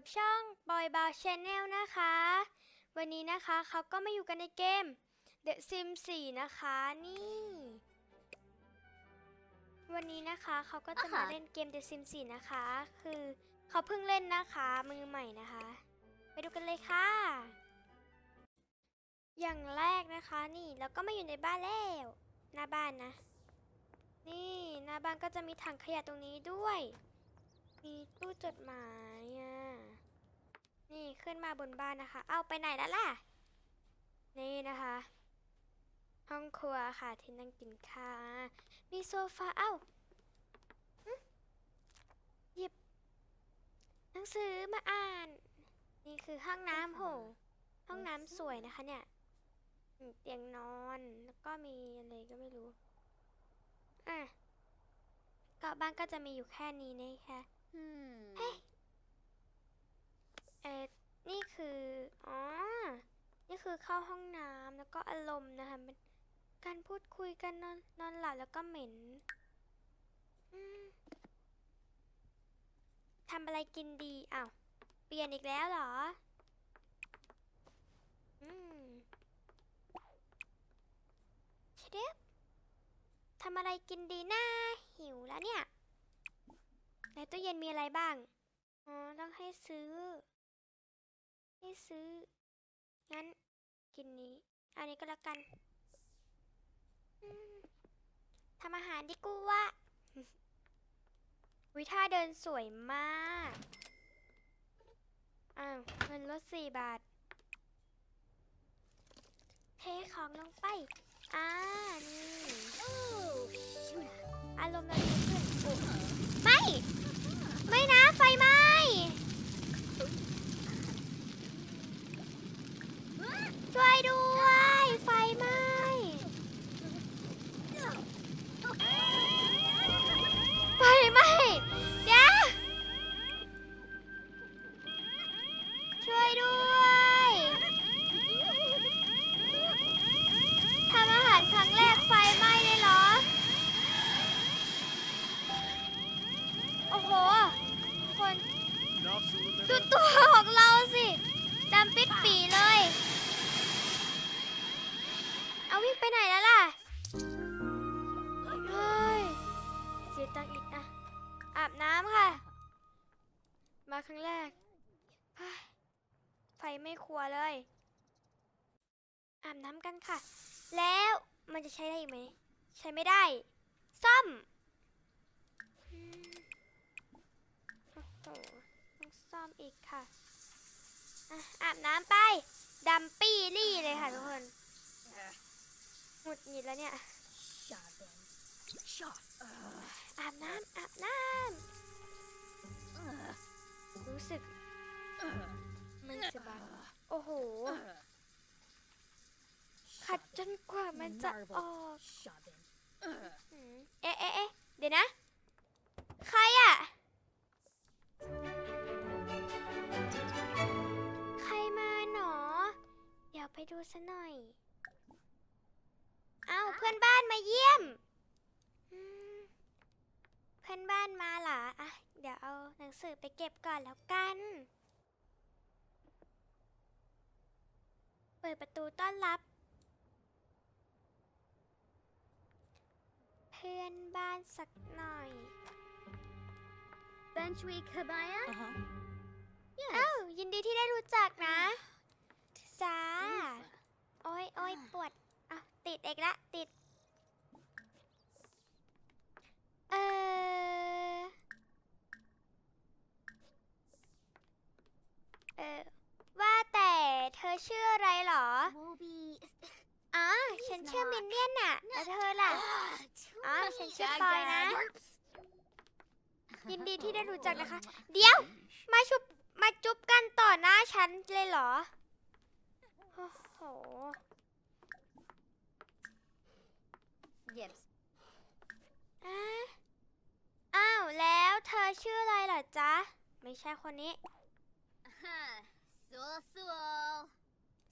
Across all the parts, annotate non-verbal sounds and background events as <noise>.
กับช่อง Boy b o w Channel นะคะ วันนี้นะคะเขาก็มาอยู่กันในเกม The Sims 4 นะคะนี่ วันนี้นะคะเขาก็จะมาอ่าฮะเล่นเกม The Sims 4 นะคะ คือเขาเพิ่งเล่นนะคะมือใหม่นะคะ ไปดูกันเลยค่ะ อย่างแรกนะคะนี่เราก็มาอยู่ในบ้านแล้วหน้าบ้านนะ นี่หน้าบ้านก็จะมีถังขยะตรงนี้ด้วย มีตู้จดหมายอะ นี่ขึ้นมาบนบ้านนะคะ เอาไปไหนแล้วล่ะ นี่นะคะ ห้องครัวค่ะ ที่นั่งกินข้าวอะมีโซฟา เอ้าหึหยิบ หนังสือมาอ่าน นี่คือห้องน้ำโห ห้องน้ำสวยนะคะเนี่ยอืมเตียงนอน แล้วก็มีอะไรก็ไม่รู้ อะก็บ้านก็จะมีอยู่แค่นี้นะคะ Hmm. เอ่อนี่คือ อ๋อ นี่คือเข้าห้องน้ำแล้วก็อารมณ์นะคะเป็นการพูดคุยกันนอนนอนหลับแล้วก็เหม็นทำอะไรกินดีอ้าวเปลี่ยนอีกแล้วเหรอ อืมเชฟทำอะไรกินดีนะหิวแล้วเนี่ย ในตู้เย็นมีอะไรบ้าง อ๋อ ต้องให้ซื้อ ให้ซื้อ งั้น กินนี้ อันนี้ก็แล้วกันอืมทำอาหารดีกูวะวิท่าเดินสวยมาก อ้าวเงินลดสี่บาท เทของลงไป อ่า นี่ Oh, shoot. อารมณ์เราดีขึ้นโอ้ไม่ ไม่นะ ไฟไหม้ อาบน้ำกันค่ะ แล้วมันจะใช้ได้ไหม ใช้ไม่ได้ ซ่อมโอ้โหต้องซ่อมอีกค่ะอาบน้ำไปดำปี้รี่เลยค่ะทุกคนหงุดหงิดแล้วเนี่ยอาบน้ำอาบน้ำรู้สึกมันสบายโอ้โห ขัดจนกว่ามันจะออก Shot them. Uh, อืมเอ๊ะเอ๊ะเอ๊ะเดี๋ยวนะ ใครอะใครมาหนอ เดี๋ยวไปดูซะหน่อย เอ้าเพื่อนบ้านมาเยี่ยมอืมเพื่อนบ้านมาเหรออะ เดี๋ยวเอาหนังสือไปเก็บก่อนแล้วกันเปิดประตูต้อนรับ พื่อนบ้านสักหน่อย Benchwi Kabaya? Uh-huh. เอ้ายินดีที่ได้รู้จักนะจ้า โอ้ยโอ้ยปวดอะติดเอกละ ติด เออเออว่าแต่เธอชื่ออะไรเหรอ Moby. ชื่อมินเนี่ยนน่ะแล้วเธอล่ะ Ah, Ah, too ฉันชื่อปอยนะ ยินดีที่ได้รู้จักนะคะ เดี๋ยว มาชุบมาจุ๊บกันต่อหน้าฉันเลยเหรอ โอ้โห Yes. อะอ้าว แล้วเธอชื่ออะไรเหรอจ๊ะ ไม่ใช่คนนี้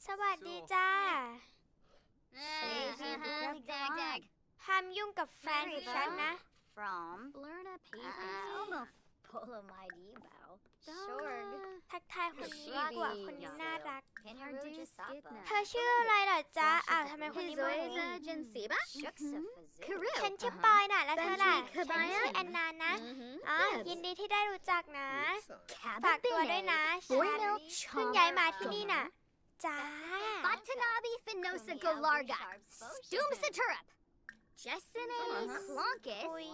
สวัสดีจ้า ห้ามยุ่งกับแฟนของฉันนะ From Blurna Papers. Uh, Bola my bow. Shorg. ทักทายคนนี้ดีกว่าคนนี้น่ารัก Can you do Sapa? เธอชื่ออะไรเหรอจ๊ะอ้าวทำไมคนนี้โมโห Hizoiza Jinsiba? Shuksa Karu. ฉันชื่อปอยน่ะแล้วเธอล่ะ Benji ฉัน Kabaya ชื่อแอนนานะอ๋อยินดีที่ได้รู้จักนะ ฝากตัวด้วยนะฉัน Boyno เพิ่งย้ายมาที่นี่น่ะจ้า Batanabi Finosa Galarga. Stoom Saturup. Jessene Clonkis. Ui.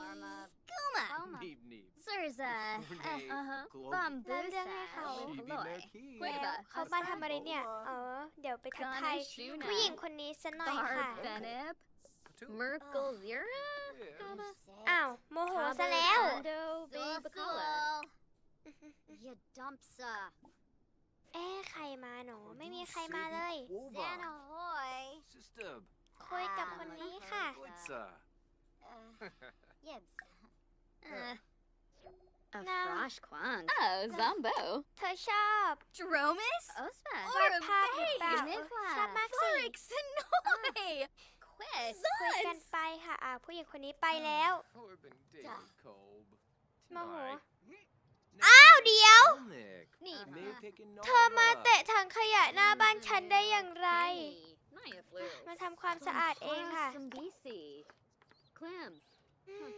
Guma. Neep neep. Sirza. Ornate. Uh-huh. Global. เล่าเรื่องให้เขา Phoebe Marquis. แล้วเขามาทำอะไรเนี่ย เออ เดี๋ยวไปทักทายผู้หญิงคนนี้ซะหน่อยค่ะ Benib. Two. Merkel Zira. Yeah. อ้าว โมโหซะแล้ว <laughs> You dumpsa. เอ๊ะใครมาหนอไม่มีใครมาเลย Woba. hoy. Sister. คุยกับคนนี้ค่ะ What's uh? Yibs. Uh, a No. frosh quang. Oh, Zombo. เธอชอบ Dromus? Osma. วาดภาพหรือเปล่าเออชอบมากสิ Sonoy. Quiz. คุยกันไปค่ะอ่าผู้หญิงคนนี้ไปแล้ว Corbin David Kolb. Maho. Tonight. อ้าวเดี๋ยว Nick. Nick. Nick เธอมาเตะถังขยะหน้าบ้านฉันได้อย่างไร Naya flu. มาทำความสะอาดเองค่ะ Some BC. Clams. อืม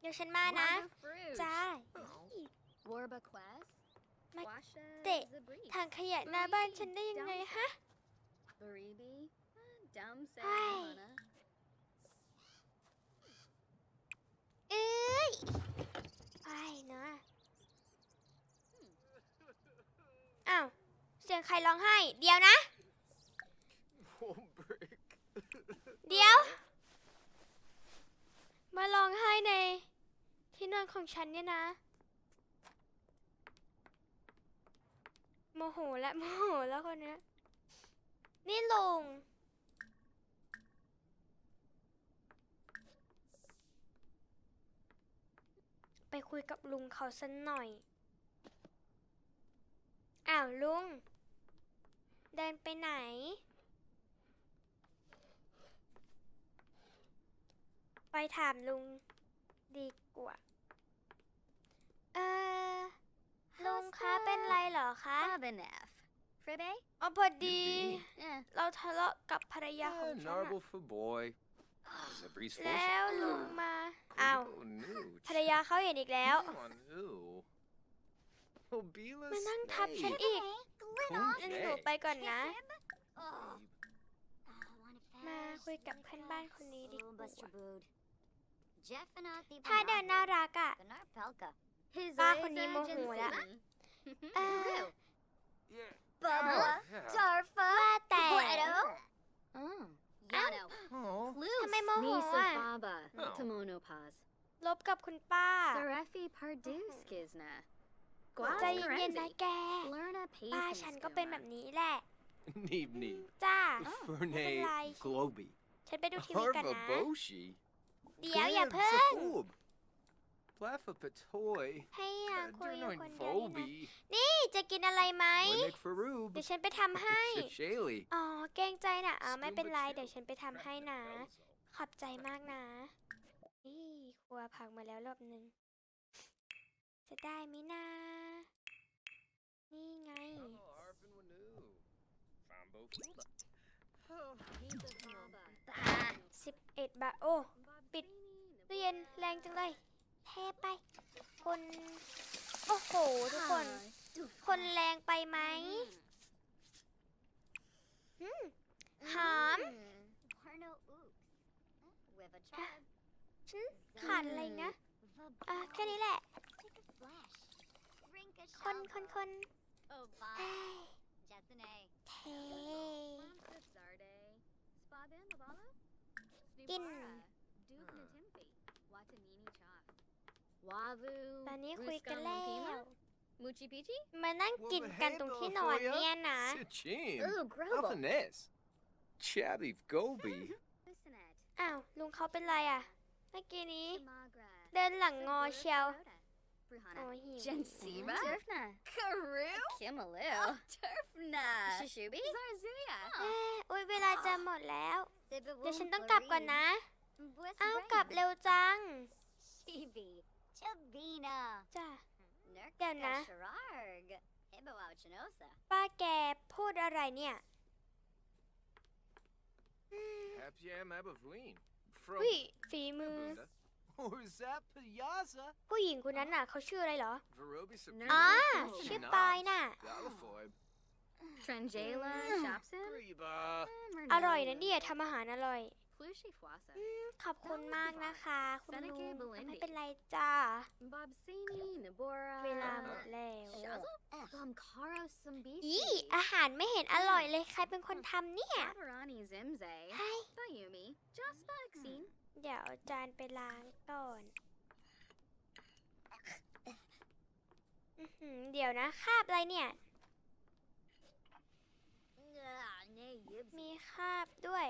เดี๋ยวฉันมานะ fruit. จ้า Warba quest. Ma- Washa tệ. Zabri. ถังขยะหน้าบ้านฉันได้ยังไงฮะ Baribi. Dum say Ai. Hana. เอ้ยไปเนาะอ้าว เสียงใครร้องไห้ เดี๋ยวนะ Warbrick. เดี๋ยว มาร้องไห้ใน ที่นอนของฉันเนี่ยนะ โมโหและโมโหแล้วคนเนี้ย นี่ลุง ไปคุยกับลุงเขาสักหน่อย อ้าวลุง เดินไปไหน ไปถามลุงดีกว่า เออ ลุงคะเป็นไรเหรอคะ Abinef. Fribe? อ๋อพอดี Yeah. เราทะเลาะกับภรรยาของ Ah, ฉันอะ Narble for boy. Zabri's แล้วลุงมา อ้าวภรรยาเขาเห็นอีกแล้ว on who? Obila มานั่งทับฉันอีก งั้นหนูไปก่อนนะ มาคุยกับเพื่อนบ้านคนนี้ดีกว่าถ้าเดินน่ารักอะ His ป้าคนนี้โมโหแล้วเออ Yeah. Bubba. Yeah. Darfa. ว่าแต่ Guido. Oh. Yano. Oh. ทำไมโมโห Nisa อะ Baba. Oh. Kimono paz. ลบกับคุณป้า Sarefi Parduskizna. ใจเย็นๆนะแก Lerna ป้าฉันก็เป็นแบบนี้แหละ Neeb neeb. จ้า Fernay lai. Globy. ฉันไปดูทีวีกัน Harva นะ Boshi. เดี๋ยวอย่า Gleb เพิ่ง Safoob. Plaffa Patoy. ให้นางคุยอยู่คน Dernoin เดียวนี่นะ Phoebe. นี่จะกินอะไรไหม Winnick Faroob. เดี๋ยวฉันไปทำให้ Shaylee. อ๋อเกรงใจนะอ๋อไม่เป็นไรเดี๋ยวฉันไปทำให้นะ ขอบใจมากนะนี่ครัวพังมาแล้วรอบหนึ่ง จะได้ไหมนะนี่ไง Arvin Wanu. Fambo Fuba. สิบเอ็ดบาท โอ้ ปิดตู้เย็นแรงจังเลยเทไป คน โอ้โห ทุกคน คนแรงไปไหมอืมหอม Porno oops. With a Ah. child. ฉันขาดอะไรนะอะแค่นี้แหละ Take a flash. Drink a คนคนคน Oh, เอ้ bye. ย Jessene. เท Gin. Wavu. ตอนนี้คุยกันแล้ว Muchi Pichi? มานั่งกินกันตรงที่นอนเนี่ยนะ Sitchin. Ooh, Grobel. Nothing this. Chabby Goby. Listen it. อ้าวลุงเขาเป็นไรอะ เมื่อกี้นี้ Magra. เดินหลังงอเชียว Bruhana. โอ้ยหิว Jensiba? Turfna. Karu? Kimalu. Turfna. Shishubi? Zarzuya. เอ้ยอุ้ยเวลาจะหมดแล้ว เดี๋ยวฉันต้องกลับก่อนนะอ้าวกลับเร็วจัง Chibi. Chabina. จ้ะ Đeo nè. Nerkska Shararg. Heba wow chinosa. ป้าแกพูดอะไรเนี่ยอืม Hapjam Abavween. อุ้ยฝีมือ Bunda. Or is that Piazza? ผู้หญิงคนนั้นน่ะเขาชื่ออะไรเหรอ Verobi อ๋อ Sapir. ชื่อปอยน่ะ Galafoy. Trangela, Shopsin. Greba. อร่อยนะเนี่ยทำอาหารอร่อย Plushi Fwasa. ขอบคุณมากนะคะ คุณลุง Seneca Belindy ไม่เป็นไรจ้า Bobsini, Nabora. เวลาหมดแล้ว Shazzle? Bumkaro Sambisi. อีอาหารไม่เห็นอร่อยเลย ใครเป็นคนทำเนี่ย Avarani Zimze. ให้ Bayumi. Jaspa Exine. เดี๋ยวเอาจานไปล้างก่อน อื้อหือเดี๋ยวนะคราบอะไรเนี่ย Ah, nee, yibs. มีคราบด้วย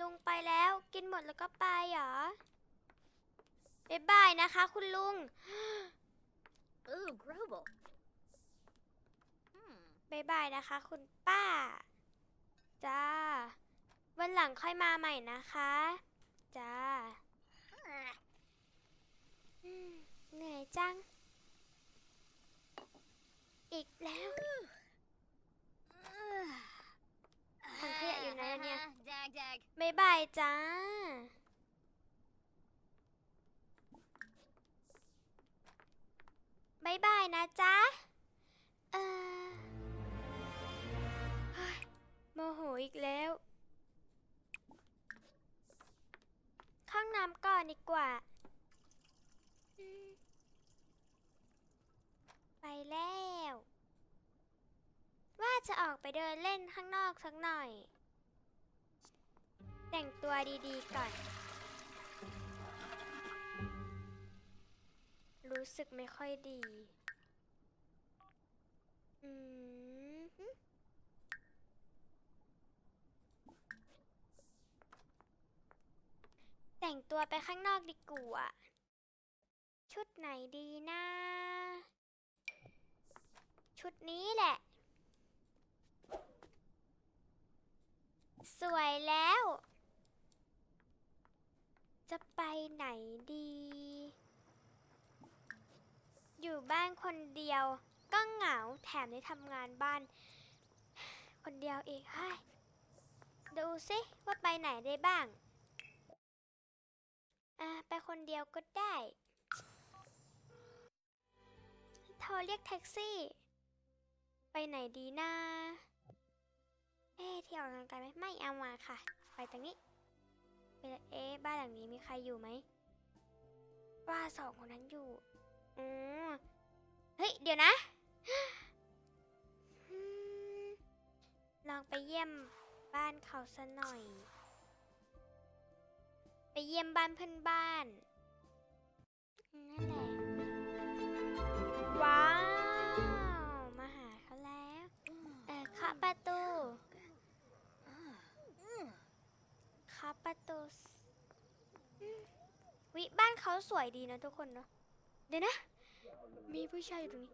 ลุงไปแล้วกินหมดแล้วก็ไปเหรอบ๊ายบายนะคะ คุณลุง Ooh, Grobel. Hmm. บายบายนะคะ คุณป้า จ้า วันหลังค่อยมาใหม่นะคะ จ้า Ah. อืมเหนื่อยจัง อีกแล้วถังขยะอยู่ไหนอะเนี่ย Dag, dag. บายบายจ้า บายบายนะจ๊ะ เออเฮ้ยโมโหอีกแล้ว ข้างน้ำก่อนดีกว่า ไปแล้ว ว่าจะออกไปเดินเล่นข้างนอกสักหน่อย แต่งตัวดีๆก่อน รู้สึกไม่ค่อยดี อืมฮึ แต่งตัวไปข้างนอกดีกว่าชุดไหนดีนะ ชุดนี้แหละ สวยแล้ว จะไปไหนดี อยู่บ้านคนเดียวก็เหงาแถมได้ทำงานบ้าน คนเดียวอีกเฮ้ดูสิว่าไปไหนได้บ้าง อะไปคนเดียวก็ได้ โทรเรียกแท็กซี่ ไปไหนดีนะ เอ๊ะที่ออกกำลังกายไหมไม่เอามาค่ะ ไปตรงนี้ ไปเลยเอ๊ะบ้านหลังนี้มีใครอยู่ไหม ว่าสองคนนั้นอยู่อืมเฮ้ย เดี๋ยวนะ ลองไปเยี่ยมบ้านเขาซะหน่อย ไปเยี่ยมบ้านเพื่อนบ้านนั่นแหละ ว้าว มาหาเขาแล้ว เออเคาะประตูเคาะประตู วิบ้านเขาสวยดีนะทุกคนเนาะ เดี๋ยวนะ มีผู้ชายอยู่ตรงนี้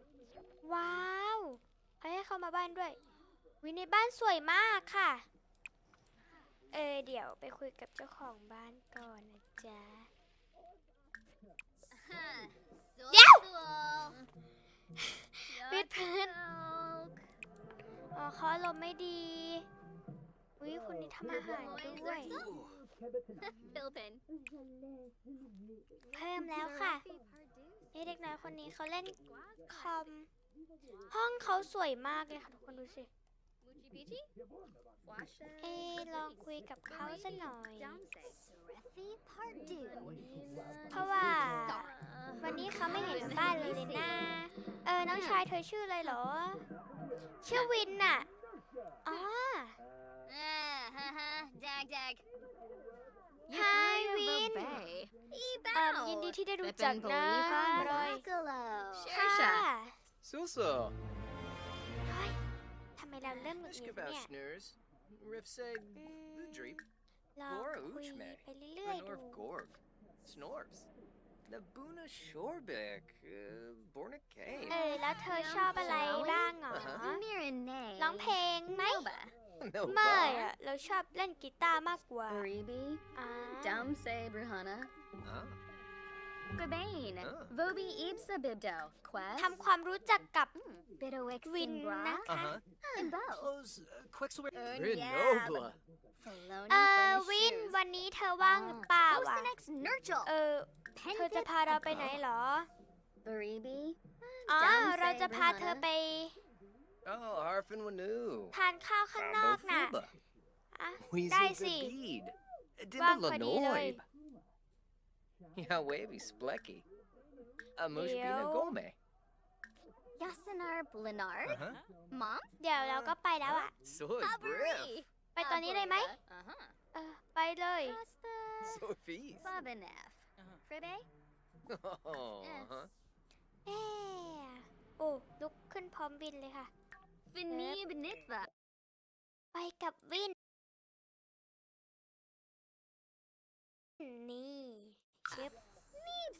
ว้าว ให้เขามาบ้านด้วย วิในบ้านสวยมากค่ะ เออเดี๋ยวไปคุยกับเจ้าของบ้านก่อนนะจ๊ะ Huh. Yow! Sol. ปิดพื้นอ๋อเขาอารมณ์ไม่ดีวิคนนี้ทำอาหารด้วย Philpin. เพิ่มแล้วค่ะนี่เด็กน้อยคนนี้เขาเล่นคอม ห้องเขาสวยมากเลยค่ะทุกคนดูสิ Muchi Pichi? Washa. เอะลองคุยกับเขาสักหน่อย Damse. Srefi Pardu. เพราะว่าวันนี้เขาไม่เห็นบ้านเลยเลยนะ เออ น้องชายเธอชื่ออะไรเหรอ ชื่อวินน่ะ อ๋อ Ah, ha ha. Dag, dag. Hi, Yukaya Win. Robay. เอ่อยินดีที่ได้รู้จักนะ Pepin Polifa รอย Buccalo. ค่ะ Shersha. Susa. เฮ้ยทำไมเราเริ่มหงุดหงิดเนี่ย Ishkabashner's. Riff said อืม Udreep. ลอง Laura คุย Uchme. ไปเรื่อยๆดู Renorf Gorg. Snorps. Nabuna Shorbek. Uh, Borna เอ Kane. อแล้วเธอชอบอะไรบ้างเหรอ Mirane. ร้องเพลงไหม Noba. No ไม่ bar. อะเราชอบเล่นกีตาร์มากกว่า Baribi. อ่า Damse Bruhana. Ah. Gabane. Ah. Vobi Ibsa Bibdo. Quest. ทำความรู้จักกับ Bidowix วิน Simbra. นะคะ Uh-huh. And Bo. Close, uh, Quicksilver. Uh, Grenoble. Felony เออ furnished วิน shoes. วันนี้เธอว่างหรือเปล่าอะ Ostenex Nurgle. เออเธอจะพาเราไปไหนเหรอ Baribi. อ๋อ Dance เราจะพาเธอ Bahana. ไป Oh, Harfin Wanu. ทานข้าวข้างนอก Sambo น่ะ Fuba. อะ Weezy ได้สิ Gabid. ว่างพ Dimble อดีเลย Lanoib. Ja, wavy Splecky. A Mush Leo. Bina Gome. Yasanar Blinard. Uh-huh. Mom? เดี๋ยวเราก็ไปแล้วอะ Soy Briff. Abri. ไปตอนนี้เลยไหม Uh huh. เออ ไปเลย Costa. Soy Fees. Bobanef. Fribe? Oh, uh-huh. เอ๊ะโอ้ลุกขึ้นพร้อมวินเลยค่ะ Finib Nitva. ไปกับวิน นี่ เชฟ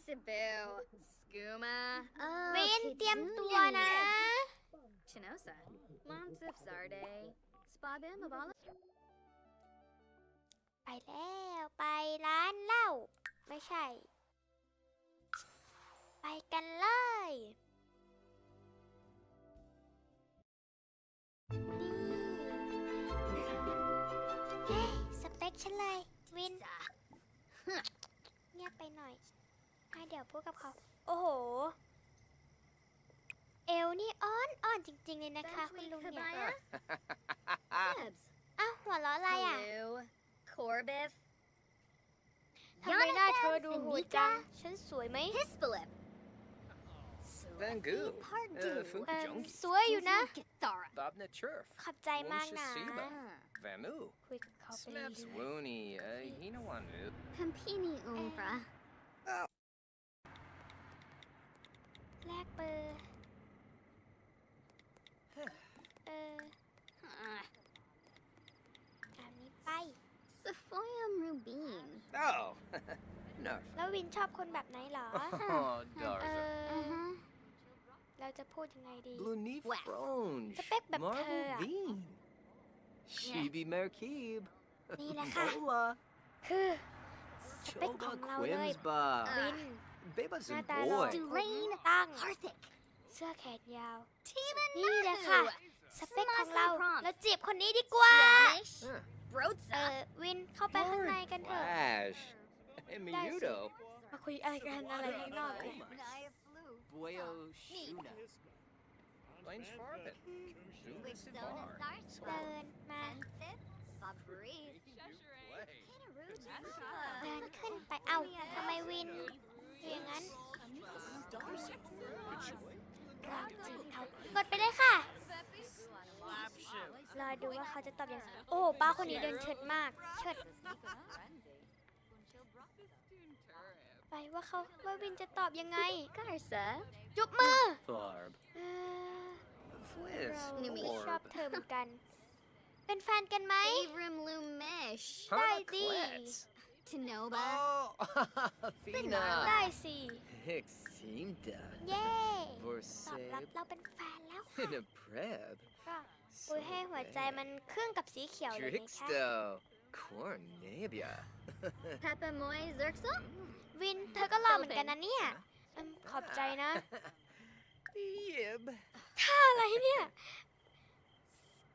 Sibyl. Skooma. Oh, วินเตรียมตัวนะ Chinosa. Monsif Zarde. Spabim Abala. ไปแล้วไปร้านเหล้าไม่ใช่ ไปกันเลย นี่เฮ้ยสเปคฉันเลย วินเงียบ ไปหน่อยให้เดี๋ยวพูดกับเขา โอ้โห เอวนี่อ้อนอ้อนจริง ๆ เลยนะคะ คุณลุงเนี่ย Debs. อ้าวหัวเราะอะไรอะ Hello. Corbiff. ทำไมหน้าเธอดูโหดจัง ฉันสวยไหม Hispalip. Van Goo. Pardu. Uh, Fuka เออ Junkie. สวยอยู่นะ Githara. Bobna Churf. ขอบใจมากนะ Shiba. Vamu. คุยกับเขาไป Snaps เรื่อย Woony. Uh, Hina Wanu. Campini Umbra. แลกเบอร์เออ Ah. อันนี้ไป Sephoyam Rubin. Oh. no. แล้ววินชอบคนแบบไหนเหรอ Oh, เอ Darza. อ Uh-huh. เราจะพูดยังไงดี Blue Neef West. Fronge. Spek bep Marvel thơ à? Bean. Shibi Merkib. นี่แหละค่ะ Bola. คือ สเปคข Choga องเราเลย Quimsba. วิน Beba หน้าตาหล่อ Boy. Dulane ตั้ง Harthic. เสื้อแขนยาว Timan นี่แหละค่ะ Matthew. สเปคของเรา Smasi Prompt. แล้วจีบคนนี้ดีกว่า Squamish. Huh. เอ Broadsa. อวินเข้าไปข้างในกันเถอะ Flash. And Miyudo. มาคุยอะไรกันอะไรข้างนอกเลย Naya Flu. Boyo Me. Shuna. Lane Schwarben. Zula Wixona Sibar. เดินมา Penthip. Fabrice. Play. Hinaruj. เดินขึ้นไปเอ้าทำไมวินอยู่อย่างนั้นเราจีบเขากดไปเลยค่ะ รอดูว่าเขาจะตอบอย่างไรโอ้โหป้าคนนี้เดินเฉิดมาก เฉิด ไปว่าเขาว่าวินจะตอบยังไง Garza. จุบมือ Barb. เออ Fliss. เรานี่มีชอบ Orb. เธอเหมือนกัน เป็นแฟนกันไหม Avram Lumesh. Huh, Dai di. Klets. Tanoba. Oh, Fina. ได้สิ Hiximda. เย่ตอบรับ Vorseb. เราเป็นแฟนแล้ว In a preb. ก็ปุยให้หัวใจมันเครื่องกับสีเขียวเลยนะคะ Tricksto. Cornabia. Peppa Moy Zerxel. วินเธอก็หล่อเหมือนกันนะเนี่ยอืมขอบใจนะ Yib. ท่าอะไรเนี่ย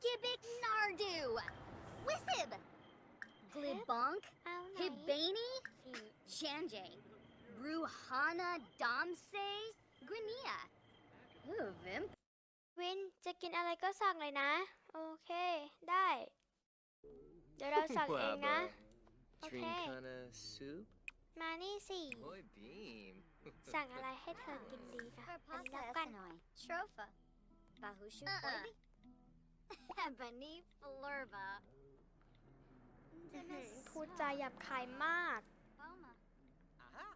Gibbik Nardu. Wisib. Glibonk. เอาไหน Hibani. นี่ Chanje. Ruhana Damse. Grinia. Ooh, Vimp. วินจะกินอะไรก็สั่งเลยนะ โอเค ได้ เดี๋ยวเราสั่งเองนะ Wabba. Okay. Trincana soup. มานี่สิ Boy beam. สั่งอะไรให้เธอกินดีนะอันนี้แล้วกัน Trofa. Bahushu uh Ebony Flurba. อื้อหือพูดจาหยาบคายมาก Boma. Aha.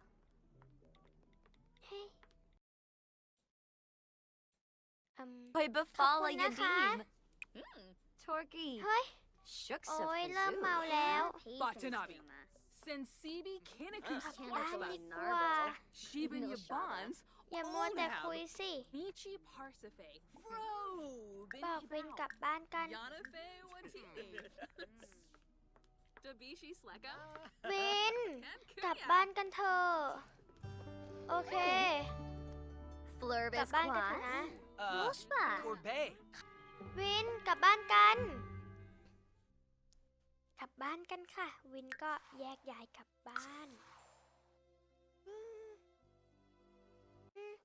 เฮ้ยอืม By Bafala Kapuna ka? Yadim. Mm, Torky. เฮ้ย Shuksa โอ้ยเริ่มเมาแล้ว Watanabe. Sensibi Kinaku กลับบ้าน Sportsba. ดีกว่า Shiban Yabans. อย่ามัวแต่คุยสิ Michi Parsafe. Fro. บอกวินกลับบ้านกัน Yanafe Watini. Dabishi Sleka. วิน And กลับ Kuya. บ้านกันเถอะ โอเค กลับ Flurbus บ้านกันเถอะ Quas. นะ Uh, Mushba. Corbet. วิน กลับบ้านกัน กลับบ้านกันค่ะ วินก็แยกย้ายกลับบ้าน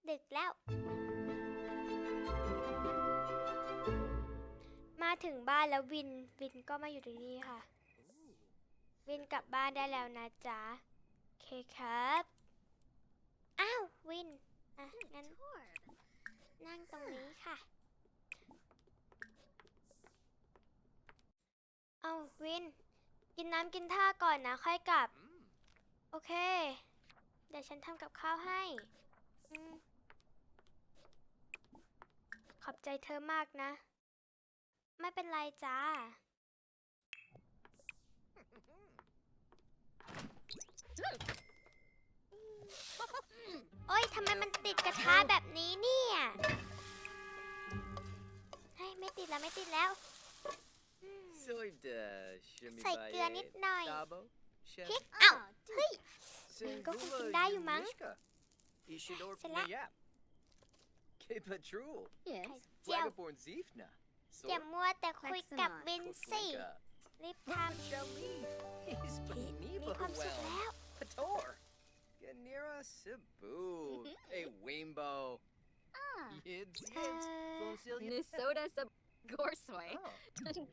ดึกแล้ว มาถึงบ้านแล้ววิน วินก็มาอยู่ตรงนี้ค่ะ วินกลับบ้านได้แล้วนะจ๊ะโอเคครับ อ้าว วิน อะ งั้น นั่งตรงนี้ค่ะ เอาวิน กินน้ำกินท่าก่อนนะ ค่อยกลับ โอเค เดี๋ยวฉันทำกับข้าวให้อืมขอบใจเธอมากนะ ไม่เป็นไรจ้า โอ๊ยทำไมมันติดกระทะแบบนี้เนี่ยเฮ้ยไม่ติดแล้วไม่ติดแล้วอืม Soy de shimmy ใส่เกลือนิดหน่อย Dabo. พริ Chef. กเอ้า เฮ้ย Sen có không gula tin đá vô mắng. Yumishka. Ishidor Sẽ lạ. Pneyap. Ke Patrul. Yes. เจียว Flagaborn Zifna. อย่ามัวแต่คุยกับวินสิ Kotlika. รีบท Shalif. He's ำมี Beniba ความสุข well. แล้ว Pator. Ganira Cebu. A Wimbo. Ah. Yibs, เอ่ yibs. อ Fonsilia. Nusoda sub Gorsoy. Oh.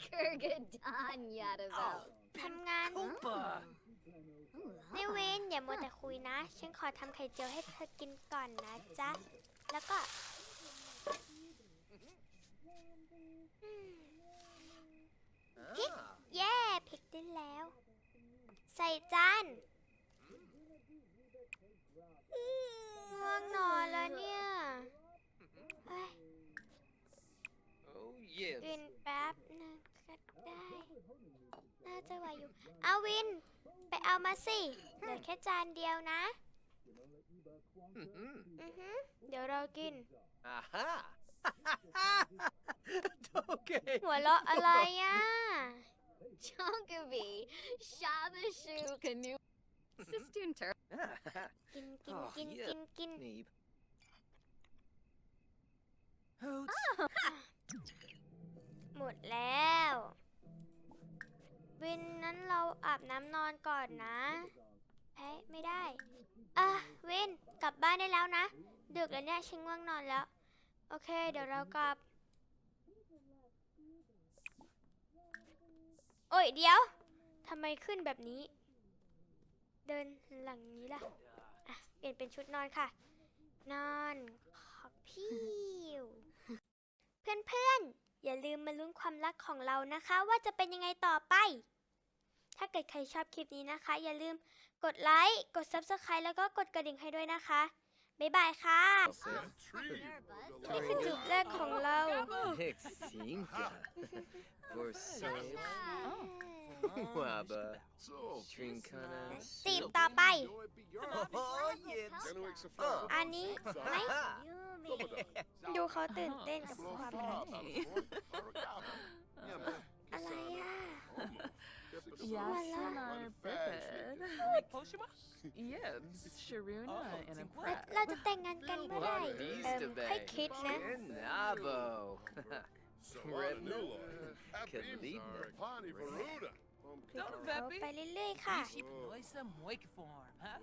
Kurgadan Yadavel. ทำงาน Opa. นี่วินอย่ามัวแต่คุยนะ ฉันขอทำไข่เจียวให้เธอกินก่อนนะจ๊ะ แล้วก็อืม Ah. เย้พริกได้แล้ว ใส่จานอืมง่วงนอนแล้วเนี่ยเฮ้ย Oh, yes. วินแป๊บหนึงก็ได้ น่าจะไหวอยู่เอาวิน ไปเอามาสิเหลือแค่จานเดียวนะ Mhm. อือหือเดี๋ยวเรากิน Aha. okay. หัวเราะอะไรอะ Chonkavi. Shabashu Canoe. Sistun Tur. กินกิน Oh, กิน yeah. กินกิน Neeb. Hoots. หมดแล้ว วินนั้นเราอาบน้ำนอนก่อนนะเฮ้ยไม่ได้ อะวินกลับบ้านได้แล้วนะ ดึกแล้วเนี่ยฉันง่วงนอนแล้ว โอเค เดี๋ยวเรากลับ โอ้ยเดี๋ยวทำไมขึ้นแบบนี้ เดินหลังนี้ล่ะ อะ เปลี่ยนเป็นชุดนอนค่ะ นอนขอบพิวเพื่อนๆ อย่าลืมมาลุ้นความรักของเรานะคะ ว่าจะเป็นยังไงต่อไป ถ้าเกิดใครชอบคลิปนี้นะคะ อย่าลืมกดไลค์ กด Subscribe แล้วก็กดกระดิ่งให้ด้วยนะคะ บ๊ายบายค่ะ นี่คือจุดแรกของเรา Hexinka. For sale. Waba. Trinkana. จีบต่อไป Oh, yes. อันนี้ไหม Aha. ดูเขาตื่นเต้นกับความรักอะไรอะ Yasana Bibid. Yibs, Sharuna, and a แล้ว Pratt. เราจะแต่งงานกันเมื่อไหร่ What เอิ่ is ม the ค่อย bag? คิดนะ Nabo. Savanula. Happy Kalina. Pani Varuda. Don't เอา Veppy. ไปเรื่อยๆค่ะ Moisa moik form, huh?